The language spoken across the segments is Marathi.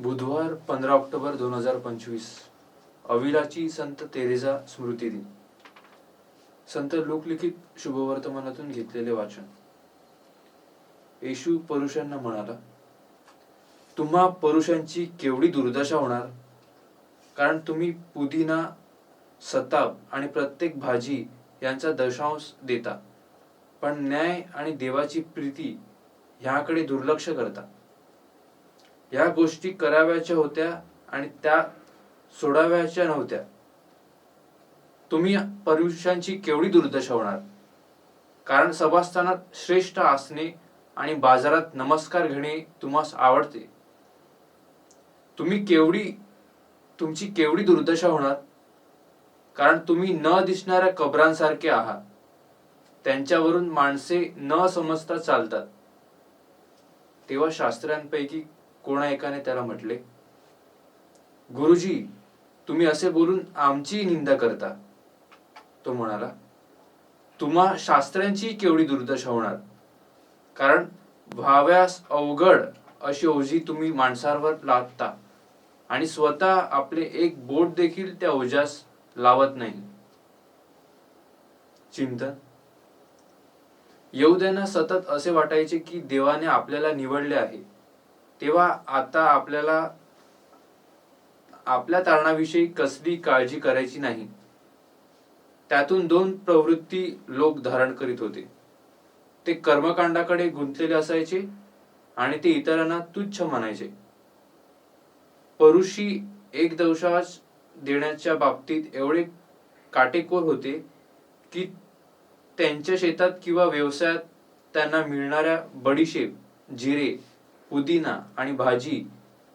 बुधवार पंधरा ऑक्टोबर दोन हजार पंचवीस. अविलाची संत तेरेजा स्मृती दिन. संत लोकलिखित शुभवर्तमानातून घेतलेले वाचन. येशू परुषांना म्हणाला तुम्हा परुषांची केवढी दुर्दशा होणार? कारण तुम्ही पुदिना सताप आणि प्रत्येक भाजी यांचा दशांश देता. पण न्याय आणि देवाची प्रीती ह्याकडे दुर्लक्ष करता. ह्या गोष्टी कराव्याच्या होत्या आणि त्या सोडाव्याच्या नव्हत्या. तुम्ही परुषांची केवढी दुर्दशा होणार? कारण सभास्थानात श्रेष्ठ असणे आणि बाजारात नमस्कार घेणे तुम्हास आवडते. तुम्ही केवढी तुमची केवढी दुर्दशा होणार? कारण तुम्ही न दिसणाऱ्या कबरांसारखे आहात. त्यांच्यावरून माणसे न समजता चालतात. तेव्हा शास्त्रांपैकी कोणा एकाने त्याला म्हटले गुरुजी तुम्ही असे बोलून आमची निंदा करता. तो म्हणाला तुम्हा शास्त्रांची केवढी दुर्दशा होणार? कारण व्हाव्यास अवघड अशी ओझी तुम्ही माणसांवर लादता आणि स्वतः आपले एक बोट देखील त्या ओझ्यास लावत नाही. चिंतन. येऊद्यांना सतत असे वाटायचे की देवाने आपल्याला निवडले आहे. तेव्हा आता आपल्याला आपल्या तारणाविषयी कसली काळजी करायची नाही. त्यातून दोन प्रवृत्ती लोक धारण करीत होते. ते कर्मकांडाकडे गुंतलेले असायचे आणि ते इतरांना तुच्छ मानायचे परुषी एक दंशास देण्याच्या बाबतीत एवढे काटेकोर होते की त्यांच्या शेतात किंवा व्यवसायात त्यांना मिळणाऱ्या बडीशेप जिरे पुदिना आणि भाजी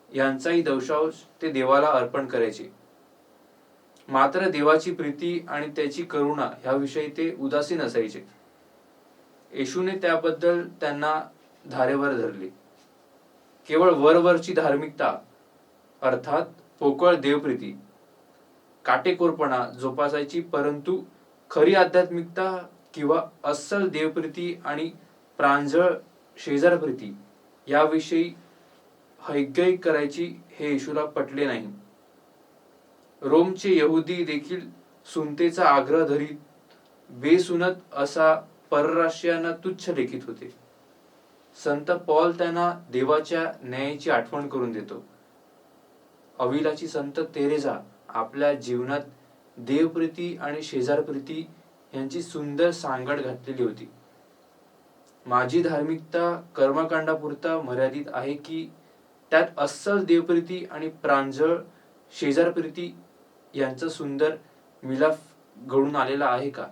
यांचाही दंशांश ते देवाला अर्पण करायचे. मात्र देवाची प्रीती आणि त्याची करुणा ह्याविषयी ते उदासीन असायचे. येशूने त्याबद्दल त्यांना धारेवर धरले. केवळ वरवरची धार्मिकता अर्थात पोकळ देवप्रीती काटेकोरपणा जोपासायची परंतु खरी आध्यात्मिकता किंवा अस्सल देवप्रीती आणि प्रांजळ शेजारप्रीती याविषयी हैगय करायची हे येशूला पटले नाही. रोमचे यहुदी देखील सुनतेचा आग्रह धरीत बेसुनत असा परराष्ट्रीयांना तुच्छ लेखित होते. संत पॉल त्यांना देवाच्या न्यायाची आठवण करून देतो. अविलाची संत तेरेजा आपल्या जीवनात देवप्रीती आणि शेजारप्रीती यांची सुंदर सांगड घातलेली होती. माझी धार्मिकता कर्मकांडापुरता मर्यादित आहे की त्यात अस्सल देवप्रीती आणि प्रांजळ शेजारप्रीती यांचा सुंदर मिलाफ घडून आलेला आहे का?